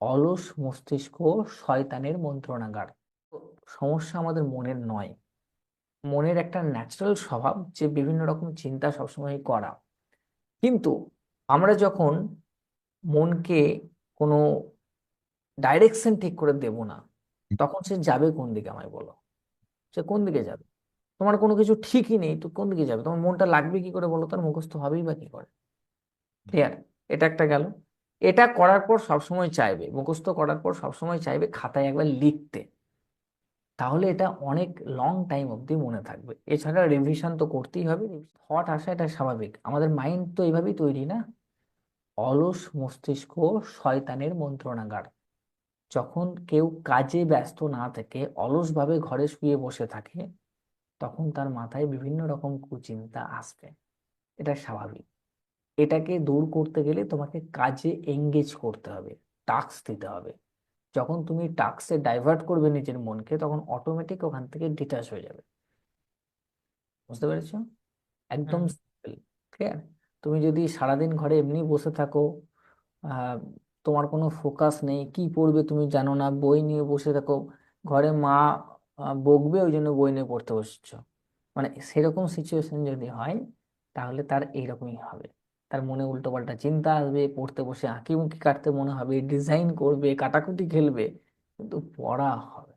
অলস মস্তিষ্ক শয়তানের মন্ত্রণাগার। সমস্যা আমাদের মনের নয়। মনের একটা ন্যাচারাল স্বভাব যে বিভিন্ন রকম চিন্তা সবসময় করা। কিন্তু আমরা যখন মনকে কোনো ডাইরেকশন ঠিক করে দেব না, তখন সে যাবে কোন দিকে আমায় বলো? সে কোন দিকে যাবে? তোমার কোনো কিছু ঠিকই নেই, তো কোন দিকে যাবে? তোমার মনটা লাগবে কি করে বলো? তার মুখস্থ হবেই বা কি করে? ক্লিয়ার এটা একটা গেল। এটা করার পর সবসময় চাইবে, মুখস্থ করার পর সবসময় চাইবে খাতায় একবার লিখতে। তাহলে এটা অনেক লং টাইম অবধি মনে থাকবে। এছাড়া রিভিশন তো করতেই হবে। থট আসা এটা স্বাভাবিক। আমাদের মাইন্ড তো এইভাবেই তৈরি না? অলস মস্তিষ্ক শয়তানের মন্ত্রণাগার। যখন কেউ কাজে ব্যস্ত না থেকে অলসভাবে ঘরে শুয়ে বসে থাকে, তখন তার মাথায় বিভিন্ন রকম কুচিন্তা আসবে। এটা স্বাভাবিক। এটাকে দূর করতে গেলে তোমাকে কাজে এঙ্গেজ করতে হবে টাস্ক দিতে হবে। যখন তুমি টাস্কে ডাইভার্ট করবে নিজের মনকে তখন অটোমেটিক ওখান থেকে ডিটাচ হয়ে যাবে। বুঝতে পেরেছ? একদম সিম্পল ক্লিয়ার তুমি যদি সারাদিন ঘরে এমনি বসে থাকো আহ, তোমার কোনো ফোকাস নেই কি পড়বে তুমি জানো না বই নিয়ে বসে থাকো ঘরে মা বকবে ওই জন্য বই নিয়ে পড়তে বসছো। মানে সেরকম সিচুয়েশন যদি হয় তাহলে তার এইরকমই হবে। তার মনে উল্টো পাল্টা চিন্তা আসবে, পড়তে বসে আঁকিমুকি কাটতে মনে হবে ডিজাইন করবে, কাটাকুটি খেলবে, কিন্তু পড়া হবে।